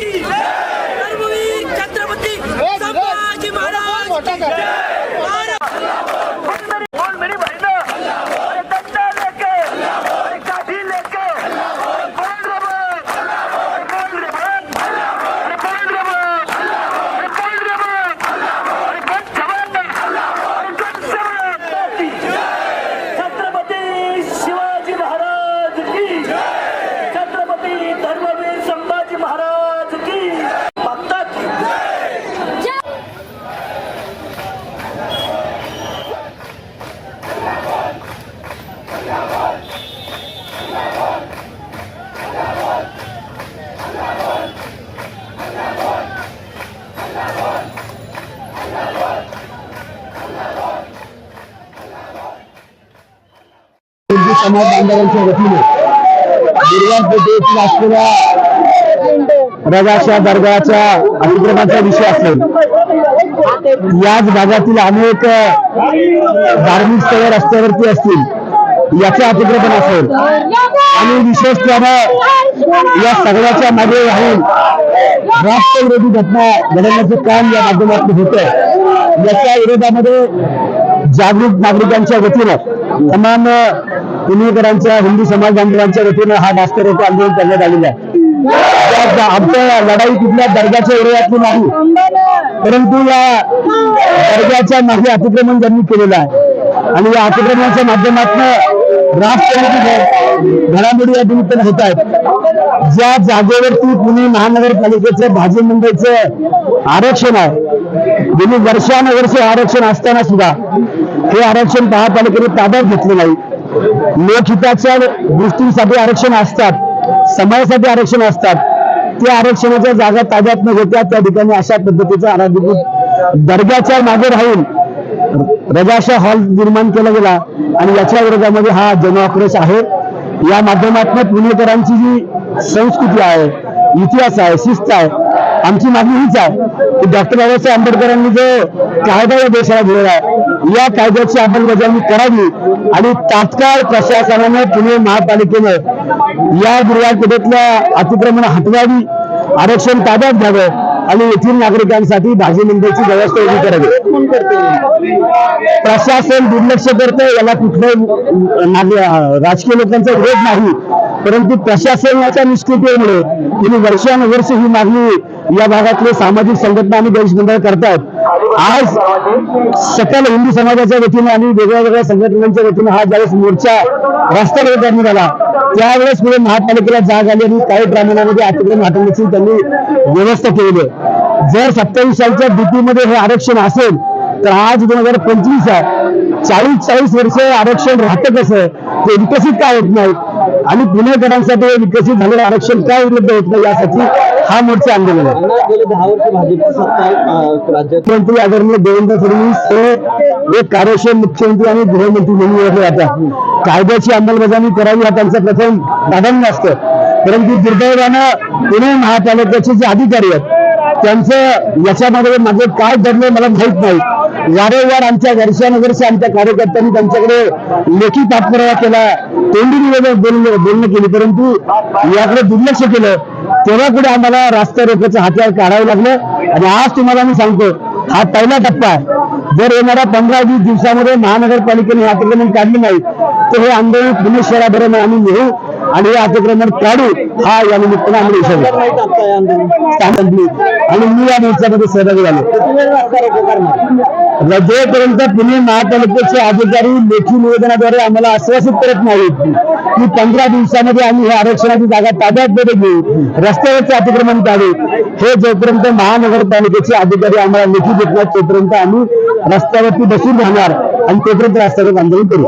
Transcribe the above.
की छत्रपती महाराज समाज बांधवांच्या वतीने पेठेतील असलेल्या रगाच्या दर्गाच्या अतिक्रमणाचा विषय असेल. याच भागातील अनेक धार्मिक स्थळे रस्त्यावरती असतील. याचे अतिक्रमण असेल. आणि विशेषत्वानं या सगळ्याच्या मागे राहून राष्ट्रविरोधी घटना घडवण्याचं काम या माध्यमातून होत आहे याच्या विरोधामध्ये जागरूक नागरिकांच्या वतीनं तमाम पुणेकरांच्या हिंदू समाज बांधवांच्या वतीनं हा नाश्ता आंदोलन करण्यात आलेलं आहे. आमच्या लढाई कुठल्या दर्गाच्या विरोधातली नाही परंतु या दर्जाच्या मागे अतिक्रमण ज्यांनी केलेलं आहे. आणि या अतिक्रमणाच्या माध्यमातून घडामोडी या निमित्तानं होत आहेत. ज्या जागेवरती पुणे महानगरपालिकेचं भाजी मुंबईचं आरक्षण आहे गेली वर्षानुवर्ष आरक्षण असताना सुद्धा हे आरक्षण महापालिकेने ताब्यात घेतले नाही. लोकहिताच्या गोष्टींसाठी आरक्षण असतात समाजासाठी आरक्षण असतात. त्या आरक्षणाच्या जागा ताब्यात न घेत्या त्या ठिकाणी अशा पद्धतीचा अनाधिकृत दर्ग्याच्या मागे राहून रजाशा हॉल निर्माण केला गेला आणि याच्या विरोधामध्ये हा जनआक्रोश आहे. या माध्यमातून पुणेकरांची जी संस्कृती आहे इतिहास आहे शिस्त आहे आमची मागणी हीच आहे की डॉक्टर बाबासाहेब आंबेडकरांनी जो कायदा या देशाला दिलेला आहे या कायद्याची अंमलबजावणी करावी आणि तात्काळ प्रशासनाने पुणे महापालिकेनं या गुरुवारपेठेतल्या अतिक्रमण हटवावी आरक्षण ताब्यात घ्यावं आणि येथील नागरिकांसाठी भाजी मंडळाची व्यवस्था उभी करावी. प्रशासन दुर्लक्ष करतं याला कुठल्याही राजकीय लोकांचा विरोध नाही. परंतु प्रशासनाच्या निष्क्रियतेमुळे गेली वर्षानुवर्ष ही मागणी या भागातले सामाजिक संघटना आणि गणेश मंडळ करतात. आज सकल हिंदू समाजाच्या वतीने आणि वेगळ्या वेगळ्या संघटनांच्या वतीने हा ज्यावेळेस मोर्चा रस्त्यावर करण्यात आला त्यावेळेस पुढे महापालिकेला जाग आली आणि काही प्रमाणामध्ये अतिक्रमण हटवण्याची त्यांनी व्यवस्था केलेली आहे. जर सत्तावीस सालच्या DP मध्ये हे आरक्षण असेल तर आज दोन हजार पंचवीस आहे. चाळीस चाळीस वर्ष आरक्षण राहतं कसं? ते विकसित काय होत नाही? आणि पुणेकरांसाठी विकसित झालेलं आरक्षण काय उपलब्ध होत नाही यासाठी हा मोर्चा आंदोलन आहे. मुख्यमंत्री आदरणीय देवेंद्र फडणवीस हे एक कार्यक्षम मुख्यमंत्री आणि गृहमंत्री म्हणून ओळखले जातात. कायद्याची अंमलबजावणी करावी हा त्यांचा प्रथम प्राधान्य असतं. परंतु दुर्दैवानं पुणे महापालिकेचे जे अधिकारी आहेत त्यांचं याच्यामध्ये मागे काय घडलं मला माहीत नाही. वारंवार आमच्या वर्षानुवर्ष आमच्या कार्यकर्त्यांनी त्यांच्याकडे लेखी पाठपुरावा केला. तोंडी निवेदन बोलणं बोलणं केली परंतु याकडे दुर्लक्ष केलं तेव्हा पुढे आम्हाला रास्ता रोखाचं हात्यार काढावं लागलं. आणि आज तुम्हाला मी सांगतो हा पहिला टप्पा आहे. जर येणाऱ्या पंधरा वीस दिवसामध्ये महानगरपालिकेने हे अतिक्रमण काढले नाही तर हे आंदोलन पुणे शहराबरोबर आम्ही नेऊ. आणि हे अतिक्रमण काढू हा या निमित्तानं आम्ही इशारा आणि मी या दिवसामध्ये सहभागी झालो. रजेपर्यंत पुणे महापालिकेचे अधिकारी लेखी निवेदनाद्वारे आम्हाला आश्वासित करत नाहीत की पंधरा दिवसामध्ये आम्ही हे आरक्षणाची जागा ताब्यात घेऊ रस्त्यावरचे अतिक्रमण काढू हे जोपर्यंत महानगरपालिकेचे अधिकारी आम्हाला लेखी देत नाहीत तोपर्यंत आम्ही रस्त्यावरती बसून राहणार. आणि तोपर्यंत रस्त्यावर आंदोलन करू